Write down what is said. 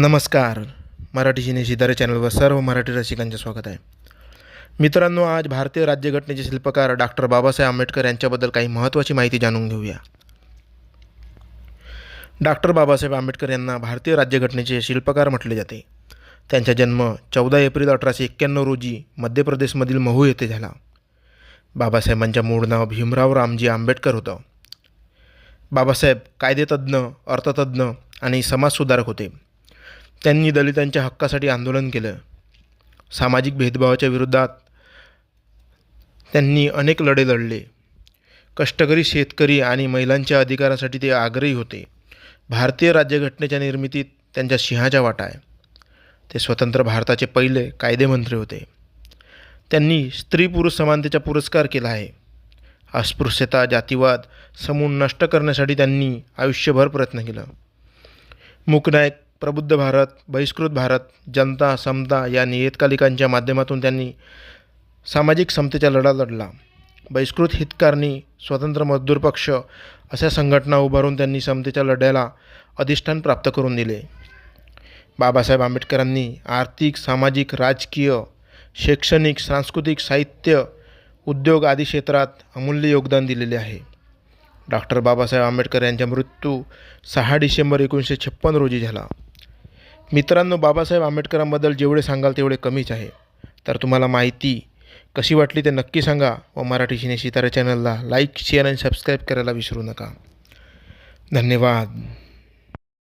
नमस्कार. मराठी सिने शिदारे चॅनलवर सर्व मराठी रसिकांचे स्वागत आहे. मित्रांनो आज भारतीय राज्यघटनेचे शिल्पकार डॉक्टर बाबासाहेब आंबेडकर यांच्याबद्दल काही महत्त्वाची माहिती जाणून घेऊया. डॉक्टर बाबासाहेब आंबेडकर यांना भारतीय राज्यघटनेचे शिल्पकार म्हटले जाते. त्यांचा जन्म चौदा एप्रिल अठराशे एक्क्याण्णव रोजी मध्य प्रदेशमधील महू येथे झाला. बाबासाहेबांच्या मूळ नाव भीमराव रामजी आंबेडकर होतं. बाबासाहेब कायदेतज्ज्ञ अर्थतज्ज्ञ आणि समाजसुधारक होते. त्यांनी दलितांच्या हक्कासाठी आंदोलन केलं. सामाजिक भेदभावाच्या विरोधात त्यांनी अनेक लढे लढले. कष्टकरी शेतकरी आणि महिलांच्या अधिकारासाठी ते आग्रही होते. भारतीय राज्यघटनेच्या निर्मितीत त्यांच्या सिंहाचा वाटा आहे. ते स्वतंत्र भारताचे पहिले कायदेमंत्री होते. त्यांनी स्त्री पुरुष समानतेचा पुरस्कार केला आहे. अस्पृश्यता जातीवाद समूह नष्ट करण्यासाठी त्यांनी आयुष्यभर प्रयत्न केला. मूकनायक प्रबुद्ध भारत बहिष्कृत भारत जनता समता या नियतकालिकांच्या माध्यमातून त्यांनी सामाजिक समतेचा लढा लढला. बहिष्कृत हितकारणी स्वतंत्र मजदूर पक्ष अशा संघटना उभारून त्यांनी समतेच्या लढ्याला अधिष्ठान प्राप्त करून दिले. बाबासाहेब आंबेडकरांनी आर्थिक सामाजिक राजकीय शैक्षणिक सांस्कृतिक साहित्य उद्योग आदी क्षेत्रात अमूल्य योगदान दिलेले आहे. डॉक्टर बाबासाहेब आंबेडकर यांचा मृत्यू सहा डिसेंबर एकोणीसशे छप्पन रोजी झाला. मित्रांनो बाबासाहेब आंबेडकरांबद्दल जेवढे सांगाल तेवढे कमीच आहे. तर तुम्हाला माहिती कशी वाटली ते नक्की सांगा व मराठी सिने सितारा चॅनलला लाईक शेअर आणि सबस्क्राईब करायला विसरू नका. धन्यवाद.